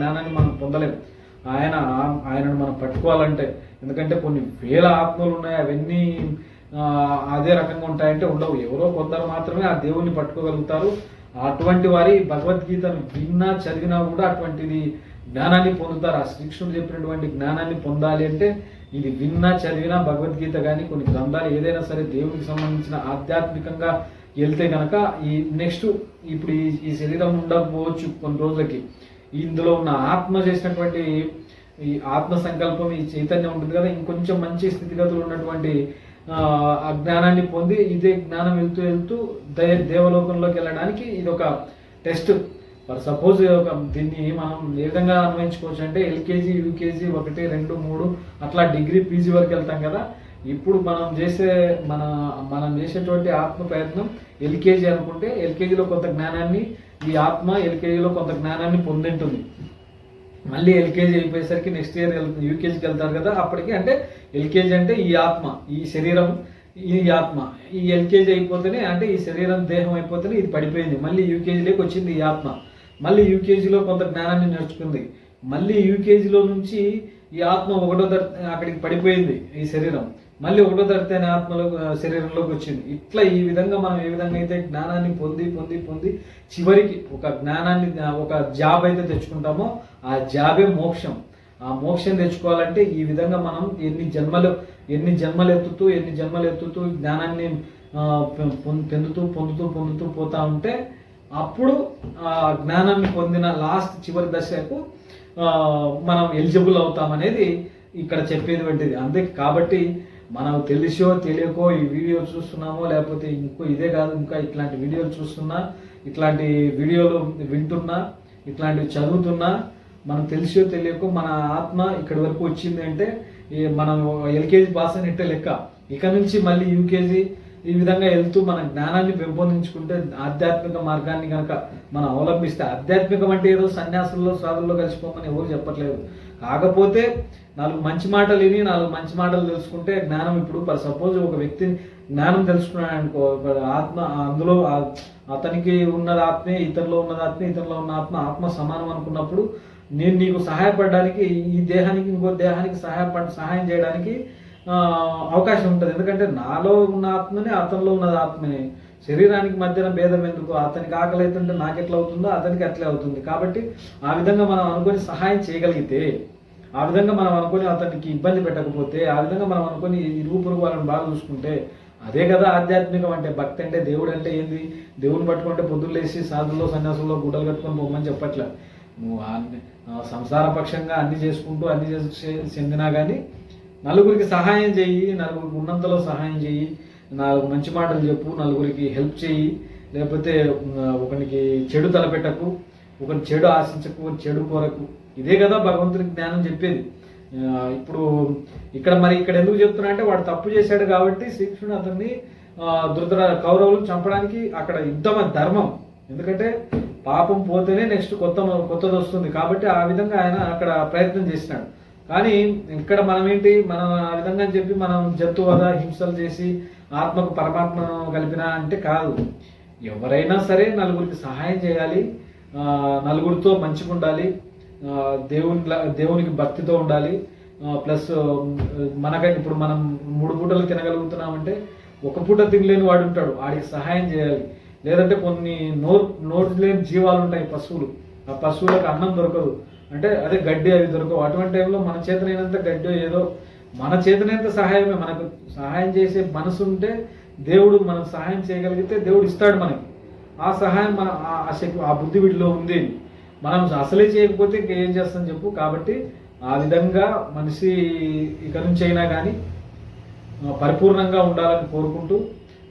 జ్ఞానాన్ని మనం పొందలేము ఆయన ఆయనను మనం పట్టుకోవాలంటే ఎందుకంటే కొన్ని వేల ఆత్మలు ఉన్నాయి అవన్నీ అదే రకంగా ఉంటాయంటే ఉండవు. ఎవరో కొందరు మాత్రమే ఆ దేవుణ్ణి పట్టుకోగలుగుతారు. అటువంటి వారి భగవద్గీతను విన్నా చదివినా కూడా అటువంటిది జ్ఞానాన్ని పొందుతారు. ఆ శ్రీకృష్ణుడు చెప్పినటువంటి జ్ఞానాన్ని పొందాలి అంటే ఇది విన్నా చదివినా భగవద్గీత కానీ కొన్ని గ్రంథాలు ఏదైనా సరే దేవునికి సంబంధించిన ఆధ్యాత్మికంగా వెళ్తే కనుక ఈ నెక్స్ట్ ఇప్పుడు ఈ శరీరం ఉండకపోవచ్చు కొన్ని రోజులకి. ఇందులో ఉన్న ఆత్మ చేసినటువంటి ఈ ఆత్మ సంకల్పం ఈ చైతన్యం ఉంటుంది కదా ఇంకొంచెం మంచి స్థితిగతులు ఉన్నటువంటి ఆ, జ్ఞానాన్ని పొంది ఇదే జ్ఞానం వెళ్తూ వెళ్తూ దే దేవలోకంలోకి వెళ్ళడానికి ఇది ఒక టెస్ట్. మరి సపోజ్ ఒక దీన్ని మనం ఏ విధంగా అన్వయించుకోవచ్చు అంటే ఎల్కేజీ యూకేజీ ఒకటి రెండు మూడు అట్లా డిగ్రీ పీజీ వరకు వెళ్తాం కదా. ఇప్పుడు మనం చేసే మన మనం చేసేటువంటి ఆత్మ ప్రయత్నం ఎల్కేజీ అనుకుంటే ఎల్కేజీలో కొంత జ్ఞానాన్ని ఈ ఆత్మ ఎల్కేజీలో కొంత జ్ఞానాన్ని పొందింటుంది. మళ్ళీ ఎల్కేజీ అయిపోయేసరికి నెక్స్ట్ ఇయర్ యూకేజీకి వెళ్తారు కదా అప్పటికి అంటే ఎల్కేజీ అంటే ఈ ఆత్మ ఈ శరీరం ఈ ఆత్మ. ఈ ఎల్కేజీ అయిపోతేనే అంటే ఈ శరీరం దేహం అయిపోతేనే ఇది పడిపోయింది. మళ్ళీ యూకేజీలోకి వచ్చింది ఈ ఆత్మ. మళ్ళీ యూకేజీలో కొంత జ్ఞానాన్ని నేర్చుకుంది. మళ్ళీ యూకేజీలో నుంచి ఈ ఆత్మ ఒకటో తర అక్కడికి పడిపోయింది ఈ శరీరం. మళ్ళీ ఒకటో తడితేనే ఆత్మలో శరీరంలోకి వచ్చింది. ఇట్లా ఈ విధంగా మనం ఏ విధంగా అయితే జ్ఞానాన్ని పొంది పొంది పొంది చివరికి ఒక జ్ఞానాన్ని ఒక జాబ్ అయితే తెచ్చుకుంటామో ఆ జాబే మోక్షం. ఆ మోక్షం తెచ్చుకోవాలంటే ఈ విధంగా మనం ఎన్ని జన్మలు ఎన్ని జన్మలు ఎత్తుతూ ఎన్ని జన్మలు ఎత్తుతూ జ్ఞానాన్ని పెందుతూ పొందుతూ పొందుతూ పొందుతూ పోతా ఉంటే అప్పుడు ఆ జ్ఞానాన్ని పొందిన లాస్ట్ చివరి దశకు మనం ఎలిజిబుల్ అవుతామనేది ఇక్కడ చెప్పేది వంటిది అంతే కాబట్టి మనం తెలిసో తెలియకో ఈ వీడియో చూస్తున్నామో లేకపోతే ఇంకో ఇదే కాదు ఇంకా ఇట్లాంటి వీడియోలు చూస్తున్నా ఇట్లాంటి వీడియోలు వింటున్నా ఇట్లాంటివి చదువుతున్నా మనం తెలిసో తెలియకో మన ఆత్మ ఇక్కడి వరకు వచ్చింది అంటే మనం ఎల్కేజీ పాస్ అని ఇట్టే లెక్క. ఇక నుంచి మళ్ళీ యూకేజీ ఈ విధంగా వెళ్తూ మన జ్ఞానాన్ని పెంపొందించుకుంటే ఆధ్యాత్మిక మార్గాన్ని కనుక మనం అవలంబిస్తే ఆధ్యాత్మికం అంటే ఏదో సన్యాసుల్లో సాధుల్లో కలిసిపోమని ఎవరు చెప్పట్లేదు. కాకపోతే నాలుగు మంచి మాటలు విని నాలుగు మంచి మాటలు తెలుసుకుంటే జ్ఞానం ఇప్పుడు ఫర్ సపోజ్ ఒక వ్యక్తి జ్ఞానం తెలుసుకున్నాడు అనుకో ఆత్మ అందులో అతనికి ఉన్నది ఆత్మే ఇతనిలో ఉన్నది ఆత్మే ఇతనిలో ఉన్న ఆత్మ ఆత్మ సమానం అనుకున్నప్పుడు నేను నీకు సహాయపడడానికి ఈ దేహానికి ఇంకో దేహానికి సహాయపడ సహాయం చేయడానికి అవకాశం ఉంటుంది. ఎందుకంటే నాలో ఉన్న ఆత్మనే అతనిలో ఉన్నది ఆత్మనే. శరీరానికి మధ్యన భేదం ఎందుకు? అతనికి ఆకలి అవుతుంటే నాకు ఎట్లా అవుతుందో అతనికి అట్లే అవుతుంది. కాబట్టి ఆ విధంగా మనం అనుకొని సహాయం చేయగలిగితే ఆ విధంగా మనం అనుకొని అతనికి ఇబ్బంది పెట్టకపోతే ఆ విధంగా మనం అనుకొని ఇరుగు పొరుగు వాళ్ళని బాగా చూసుకుంటే అదే కదా ఆధ్యాత్మికం అంటే. భక్తి అంటే దేవుడు అంటే ఏంది? దేవుని పట్టుకుంటే పొద్దులేసి సాధుల్లో సన్యాసుల్లో గుడ్డలు కట్టుకొని పోమని చెప్పట్లే. నువ్వు అన్ని సంసార పక్షంగా అన్ని చేసుకుంటూ అన్ని చెందినా కానీ నలుగురికి సహాయం చేయి నలుగురికి ఉన్నంతలో సహాయం చేయి నాలుగు మంచి మాటలు చెప్పు నలుగురికి హెల్ప్ చెయ్యి లేకపోతే ఒకరికి ఒకనికి చెడు తలపెట్టకు ఒకరిని చెడు ఆశించకు చెడు కోరకు. ఇదే కదా భగవంతునికి జ్ఞానం చెప్పేది. ఇప్పుడు ఇక్కడ మరి ఇక్కడ ఎందుకు చెప్తున్నా అంటే వాడు తప్పు చేశాడు కాబట్టి శ్రీకృష్ణుడు అతన్ని ఆ, కౌరవులు చంపడానికి అక్కడ యుద్ధం ధర్మం. ఎందుకంటే పాపం పోతేనే నెక్స్ట్ కొత్త కొత్తది వస్తుంది. కాబట్టి ఆ విధంగా ఆయన అక్కడ ప్రయత్నం చేసినాడు. కానీ ఇక్కడ మనం ఏంటి మనం ఆ విధంగా చెప్పి మనం జంతువద హింసలు చేసి ఆత్మకు పరమాత్మను కలిపిన అంటే కాదు. ఎవరైనా సరే నలుగురికి సహాయం చేయాలి నలుగురితో మంచిగా ఉండాలి దేవుని దేవునికి భక్తితో ఉండాలి ప్లస్ మనకైతే ఇప్పుడు మనం మూడు పూటలు తినగలుగుతున్నామంటే ఒక పూట తినలేని వాడు ఉంటాడు వాడికి సహాయం చేయాలి. లేదంటే కొన్ని నోరు నోరు లేని జీవాలు ఉంటాయి పశువులు. ఆ పశువులకు అన్నం దొరకదు. అంటే అదే గడ్డి అవి దొరకవు. అటువంటి టైంలో మన చేతనైనంత గడ్డి ఏదో మన చేతనైనంత సహాయమే మనకు. సహాయం చేసే మనసు ఉంటే దేవుడు మనకు సహాయం చేయగలిగితే దేవుడు ఇస్తాడు మనకి. ఆ సహాయం మన ఆ- ఆ శక్తి ఆ బుద్ధి వీటిలో ఉంది. మనం అసలే చేయకపోతే ఏం చేస్తాం చెప్పు. కాబట్టి ఆ విధంగా మనిషి ఇక నుంచి అయినా కానీ పరిపూర్ణంగా ఉండాలని కోరుకుంటూ.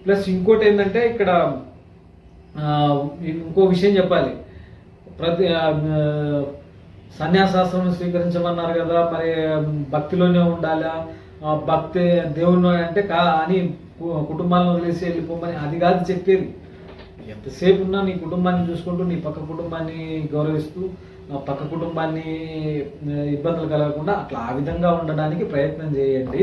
ప్లస్ ఇంకోటి ఏంటంటే ఇక్కడ ఇంకో విషయం చెప్పాలి. ప్రతి సన్యాసాశ్రమం స్వీకరించమన్నారు కదా మరి భక్తిలోనే ఉండాలా? భక్తి దేవుని అంటే కా అని కుటుంబాలను వదిలేసి వెళ్ళిపోమని అది కాదు చెప్పేది. ఎంతసేపు ఉన్నా నీ కుటుంబాన్ని చూసుకుంటూ నీ పక్క కుటుంబాన్ని గౌరవిస్తూ పక్క కుటుంబాన్ని ఇబ్బందులు కలగకుండా అట్లా ఆ విధంగా ఉండడానికి ప్రయత్నం చేయండి